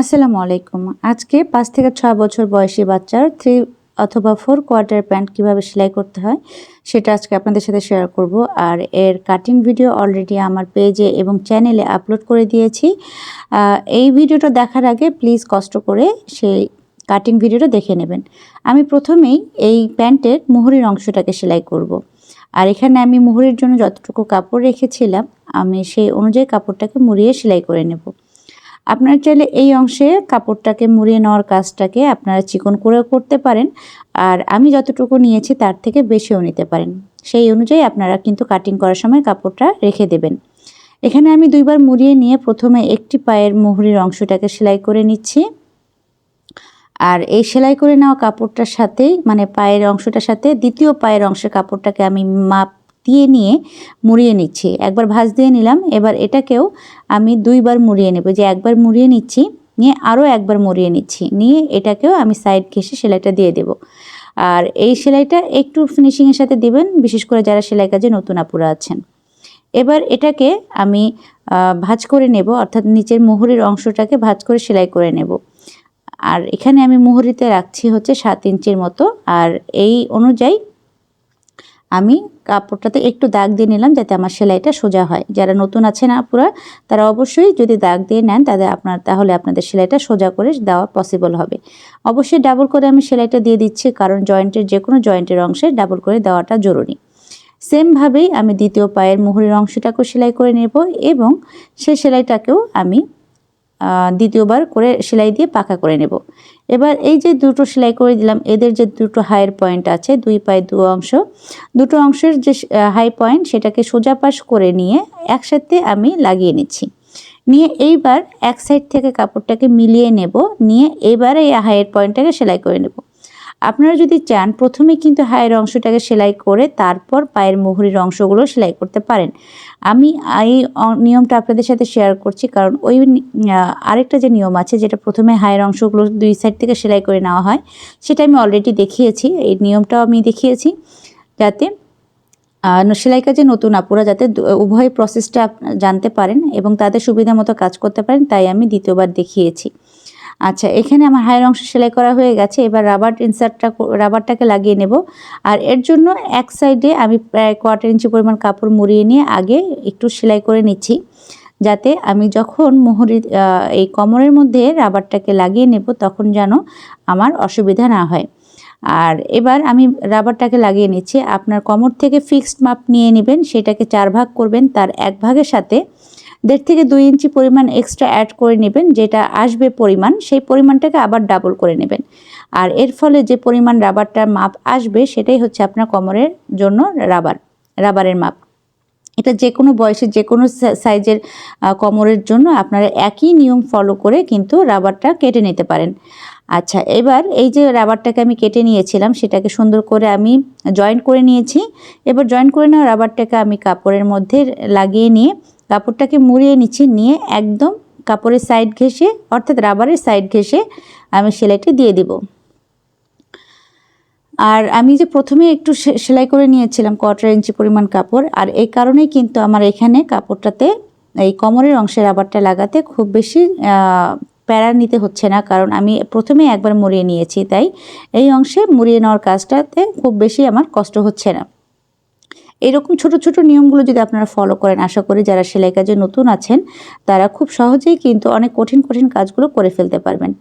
আসসালামু আলাইকুম আজকে পাঁচ থেকে ছয় বছর বয়সী বাচ্চার থ্রি অথবা ফোর কোয়ার্টার প্যান্ট কীভাবে সেলাই করতে হয়, সেটা আজকে আপনাদের সাথে শেয়ার করব। আর এর কাটিং ভিডিও অলরেডি আমার পেজে এবং চ্যানেলে আপলোড করে দিয়েছি। এই ভিডিওটা দেখার আগে প্লিজ কষ্ট করে সেই কাটিং ভিডিওটা দেখে নেবেন। আমি প্রথমেই এই প্যান্টের মুহুরির অংশটাকে সেলাই করব। আর এখানে আমি মুহুরির জন্য যতটুকু কাপড় রেখেছিলাম, আমি সেই অনুযায়ী কাপড়টাকে মুড়িয়ে সেলাই করে নেব। আপনারা চাইলে এই অংশে কাপড়টাকে মুড়িয়ে নেওয়ার কাজটাকে আপনারা চিকন করেও করতে পারেন। আর আমি যতটুকু নিয়েছি তার থেকে বেশিও নিতে পারেন। সেই অনুযায়ী আপনারা কিন্তু কাটিং করার সময় কাপড়টা রেখে দেবেন। এখানে আমি দুইবার মুড়িয়ে নিয়ে প্রথমে একটি পায়ের মুহুরির অংশটাকে সেলাই করে নিচ্ছি। আর এই সেলাই করে নেওয়া কাপড়টার সাথেই মানে পায়ের অংশটার সাথে দ্বিতীয় পায়ের অংশের কাপড়টাকে আমি মাপ দিয়ে নিয়ে মুড়িয়ে নিচ্ছি। একবার ভাঁজ দিয়ে নিলাম, এবার এটাকেও আমি দুইবার মুড়িয়ে নেব। যে একবার মুড়িয়ে নিচ্ছি, নিয়ে আরও একবার মুড়িয়ে নিচ্ছি, নিয়ে এটাকেও আমি সাইড ঘেসে সেলাইটা দিয়ে দেব। আর এই সেলাইটা একটু ফিনিশিংয়ের সাথে দিবেন, বিশেষ করে যারা সেলাই কাজে নতুন আপুরা আছেন। এবার এটাকে আমি ভাঁজ করে নেব, অর্থাৎ নিচের মুহুরির অংশটাকে ভাঁজ করে সেলাই করে নেব। আর এখানে আমি মুহুরিতে রাখছি হচ্ছে সাত ইঞ্চির মতো, আর এই অনুযায়ী আমি কাপড়টাতে একটু দাগ দিয়ে নিলাম যাতে আমার সেলাইটা সোজা হয়। যারা নতুন আছেন আপুরা, তারা অবশ্যই যদি দাগ দিয়ে নেন, তাদের আপনার, তাহলে আপনাদের সেলাইটা সোজা করে দেওয়া পসিবল হবে। অবশ্যই ডাবল করে আমি সেলাইটা দিয়ে দিচ্ছি, কারণ জয়েন্টের যে কোনো জয়েন্টের অংশে ডাবল করে দেওয়াটা জরুরি। সেমভাবেই আমি দ্বিতীয় পায়ের মুহুরির অংশটাকেও সেলাই করে নেব এবং সেই সেলাইটাকেও আমি দ্বিতীয়বার করে সেলাই দিয়ে পাকা করে নেব। এবার এই যে দুটো সেলাই করে দিলাম, এদের যে দুটো হাইয়ের পয়েন্ট আছে, দুই পায়ে দু অংশ, দুটো অংশের যে হাই পয়েন্ট সেটাকে সোজা পাশ করে নিয়ে একসাথে আমি লাগিয়ে নিচ্ছি। নিয়ে এইবার এক সাইড থেকে কাপড়টাকে মিলিয়ে নেব, নিয়ে এইবার এই হাইয়ের পয়েন্টটাকে সেলাই করে নেব। আপনারা যদি চান, প্রথমে কিন্তু হায়ের অংশটাকে সেলাই করে তারপর পায়ের মুহুরির অংশগুলো সেলাই করতে পারেন। আমি এই নিয়মটা আপনাদের সাথে শেয়ার করছি, কারণ ওই আরেকটা যে নিয়ম আছে, যেটা প্রথমে হায়ের অংশগুলো দুই সাইড থেকে সেলাই করে নেওয়া হয়, সেটা আমি অলরেডি দেখিয়েছি। এই নিয়মটাও আমি দেখিয়েছি, যাতে সেলাই কাজে নতুন আপুরা যাতে উভয় প্রসেসটা জানতে পারেন এবং তাদের সুবিধা মতো কাজ করতে পারেন, তাই আমি দ্বিতীয়বার দেখিয়েছি। আচ্ছা এখানে আমার হায়ের অংশ সেলাই করা হয়ে গেছে। এবার রাবার ইনসার্টটা রাবারটাকে লাগিয়ে নেব। আর এর জন্য এক সাইডে আমি প্রায় কোয়ার্টার ইঞ্চি পরিমাণ কাপড় মুড়িয়ে নিয়ে আগে একটু সেলাই করে নিচ্ছি। যাতে আমি যখন মোহরি এই কোমরের মধ্যে রাবারটাকে লাগিয়ে নেব, তখন যেন আমার অসুবিধা না হয়। আর এবার আমি রাবারটাকে লাগিয়ে নিচ্ছি। আপনার কোমর থেকে ফিক্সড মাপ নিয়ে নেবেন, সেটাকে চার ভাগ করবেন। তার এক ভাগের সাথে দেড় থেকে দুই ইঞ্চি পরিমাণ এক্সট্রা অ্যাড করে নেবেন, যেটা আসবে পরিমাণ, সেই পরিমাণটাকে আবার ডাবল করে নেবেন। আর এর ফলে যে পরিমাণ রাবারটার মাপ আসবে, সেটাই হচ্ছে আপনার কোমরের জন্য রাবার রাবারের মাপ। এটা যে কোনো বয়সের যে কোনো সাইজের কোমরের জন্য আপনারা একই নিয়ম ফলো করে কিন্তু রাবারটা কেটে নিতে পারেন। আচ্ছা এবার এই যে রাবারটাকে আমি কেটে নিয়েছিলাম, সেটাকে সুন্দর করে আমি জয়েন্ট করে নিয়েছি। এবার জয়েন্ট করে নেওয়া রাবারটাকে আমি কাপড়ের মধ্যে লাগিয়ে নিয়ে কাপড়টাকে মুড়িয়ে নিচ্ছি নিয়ে একদম কাপড়ের সাইড ঘেঁষে, অর্থাৎ রাবারের সাইড ঘেঁষে আমি সেলাইটা দিয়ে দিব। আর আমি যে প্রথমে একটু সেলাই করে নিয়েছিলাম কোয়ার্টার ইঞ্চি পরিমাণ কাপড়, আর এই কারণেই কিন্তু আমার এখানে কাপড়টাতে এই কোমরের অংশে রাবারটা লাগাতে খুব বেশি প্যারা নিতে হচ্ছে না, কারণ আমি প্রথমে একবার মুড়িয়ে নিয়েছি, তাই এই অংশে মুড়িয়ে নেওয়ার কাজটাতে খুব বেশি আমার কষ্ট হচ্ছে না। এরকম ছোট ছোট নিয়মগুলো যদি আপনারা ফলো করেন, আশা করি যারা সেলাই কাজে নতুন আছেন, তারা খুব সহজেই কিন্তু অনেক কঠিন কঠিন কাজগুলো করে ফেলতে পারবেন।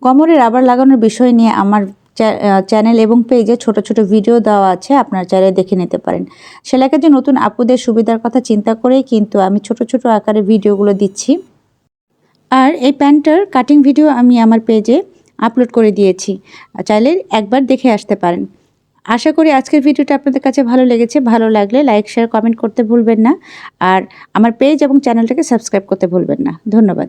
কোমরে রাবার লাগানোর বিষয় নিয়ে আমার চ্যা- চ্যানেল এবং পেজে ছোট ছোট ভিডিও দেওয়া আছে, আপনারা চাইলে দেখে নিতে পারেন। সেলাই কাজে নতুন আপুদের সুবিধার কথা চিন্তা করেই কিন্তু আমি ছোট ছোট আকারে ভিডিওগুলো দিচ্ছি। আর এই প্যান্টটার কাটিং ভিডিও আমি আমার পেজে আপলোড করে দিয়েছি। চাইলে একবার দেখে আসতে পারেন। আশা করি আজকের ভিডিওটা আপনাদের কাছে ভালো লেগেছে। ভালো লাগলে লাইক শেয়ার কমেন্ট করতে ভুলবেন না। আর আমার পেজ এবং চ্যানেলটাকে সাবস্ক্রাইব করতে ভুলবেন না। ধন্যবাদ।